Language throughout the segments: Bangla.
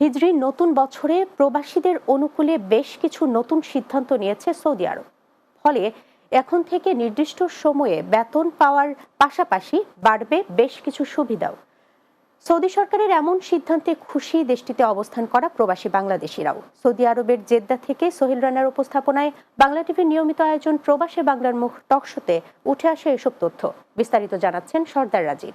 হিজরি নতুন বছরে প্রবাসীদের অনুকূলে বেশ কিছু নতুন সিদ্ধান্ত নিয়েছে সৌদি আরব। ফলে এখন থেকে নির্দিষ্ট সময়ে বেতন পাওয়ার পাশাপাশি বাড়বে বেশ কিছু সুবিধাও। সৌদি সরকারের এমন সিদ্ধান্তে খুশি দেশটিতে অবস্থান করা প্রবাসী বাংলাদেশিরাও। সৌদি আরবের জেদ্দা থেকে সোহেল রানার উপস্থাপনায় বাংলা টিভির নিয়মিত আয়োজন প্রবাসী বাংলার মুখ টকশোতে উঠে আসে এসব তথ্য। বিস্তারিত জানাচ্ছেন সর্দার রাজীব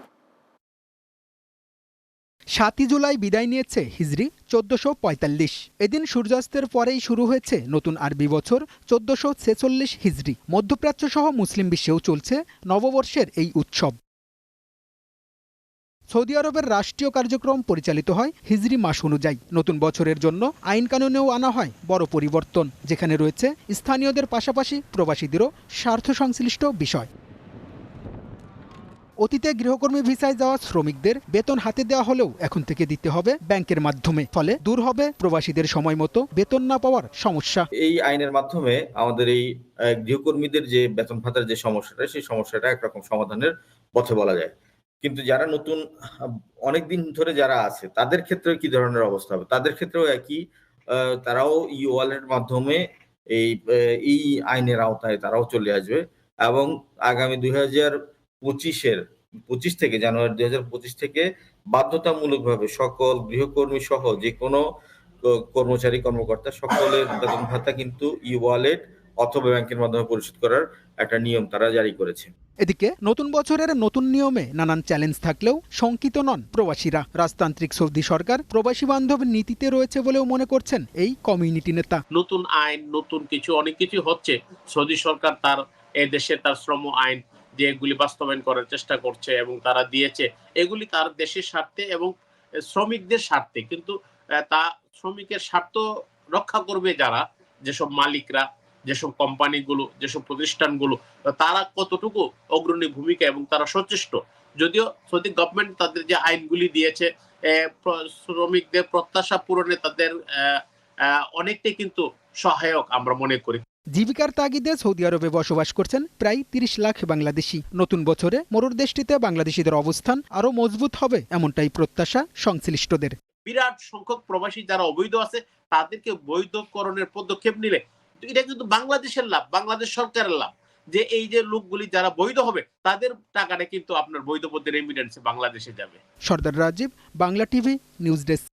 সাতই জুলাই বিদায় নিয়েছে হিজরি চোদ্দশো পঁয়তাল্লিশ। এদিন সূর্যাস্তের পরেই শুরু হয়েছে নতুন আরবি বছর চোদ্দশো ছেচল্লিশ হিজরি। মধ্যপ্রাচ্য সহ মুসলিম বিশ্বেও চলছে নববর্ষের এই উৎসব। সৌদি আরবের রাষ্ট্রীয় কার্যক্রম পরিচালিত হয় হিজরি মাস অনুযায়ী। নতুন বছরের জন্য আইন কানুনেও আনা হয় বড় পরিবর্তন, যেখানে রয়েছে স্থানীয়দের পাশাপাশি প্রবাসীদেরও স্বার্থ সংশ্লিষ্ট বিষয়। অতীতে গৃহকর্মী ভিসায় যাওয়া শ্রমিকদের বেতন হাতে দেওয়া হলেও এখন থেকে দিতে হবে ব্যাংকের মাধ্যমে। ফলে দূর হবে প্রবাসীদের সময় মতো বেতন না পাওয়ার সমস্যা। এই আইনের মাধ্যমে আমাদের এই গৃহকর্মীদের যে বেতন ভাতার যে সমস্যাটা, সেই সমস্যাটা একরকম সমাধানের পথে বলা যায়। কিন্তু যারা নতুন, অনেক দিন ধরে যারা আছে, তাদের ক্ষেত্রে কি ধরনের অবস্থা হবে? তাদের ক্ষেত্রেও একই তারাও ই ওয়ালের মাধ্যমে এই এই আইনের আওতায় তারাও চলে আসবে এবং আগামী দুই হাজার পঁচিশের পঁচিশ থেকে জানুয়ারি দুই হাজার পঁচিশ থেকে বাধ্যতামূলকভাবে সকল গৃহকর্মী সহ যে কোনো কর্মচারী কর্মকর্তা সকলের বেতন ভাতা কিন্তু ই ওয়ালেট অথবা ব্যাংকের মাধ্যমে পরিশোধ করার একটা নিয়ম তারা জারি করেছে। এদিকে নতুন বছরের নতুন নিয়মে নানান চ্যালেঞ্জ থাকলেও শঙ্কিত নন প্রবাসীরা। রাজতান্ত্রিক সৌদি সরকার প্রবাসী বান্ধব নীতিতে রয়েছে বলেও মনে করছেন এই কমিউনিটি নেতা। নতুন আইন নতুন কিছু অনেক কিছু হচ্ছে। সৌদি সরকার তার এই দেশে তার শ্রম আইন যে এগুলি বাস্তবায়ন করার চেষ্টা করছে এবং তারা দিয়েছে। এগুলি তার দেশের স্বার্থে এবং শ্রমিকদের স্বার্থে। কিন্তু তা শ্রমিকের স্বার্থ রক্ষা করবে যারা? যেসব মালিকরা, যেসব কোম্পানিগুলো, যেসব প্রতিষ্ঠানগুলো, তারা কতটুকু অগ্রণী ভূমিকা এবং তারা সচেষ্ট? যদিও সৌদি গভর্নমেন্ট তাদের যে আইনগুলি দিয়েছে শ্রমিকদের প্রত্যাশা পূরণে তাদের অনেকটাই কিন্তু সহায়ক আমরা মনে করি। জীবিকার তাগিদে সৌদি আরবে বসবাস করছেন প্রায় তিরিশ লাখ বাংলাদেশি। নতুন বছরে মরুর দেশটিতে বাংলাদেশিদের অবস্থান আরও মজবুত হবে এমনটাই প্রত্যাশা সংশ্লিষ্টদের। বিরাট সংখ্যক প্রবাসী যারা অবৈধ আছে তাদেরকে বৈধকরণের পদক্ষেপ নিলে। এটা কিন্তু বাংলাদেশের লাভ বাংলাদেশ সরকারের লাভ। যে এই যে লোকগুলি যারা বৈধ হবে তাদের টাকাটা কিন্তু আপনার বৈধ পদ্ধতির রেমিটেন্সে বাংলাদেশে যাবে। Sardar Rajib Bangla TV news desk.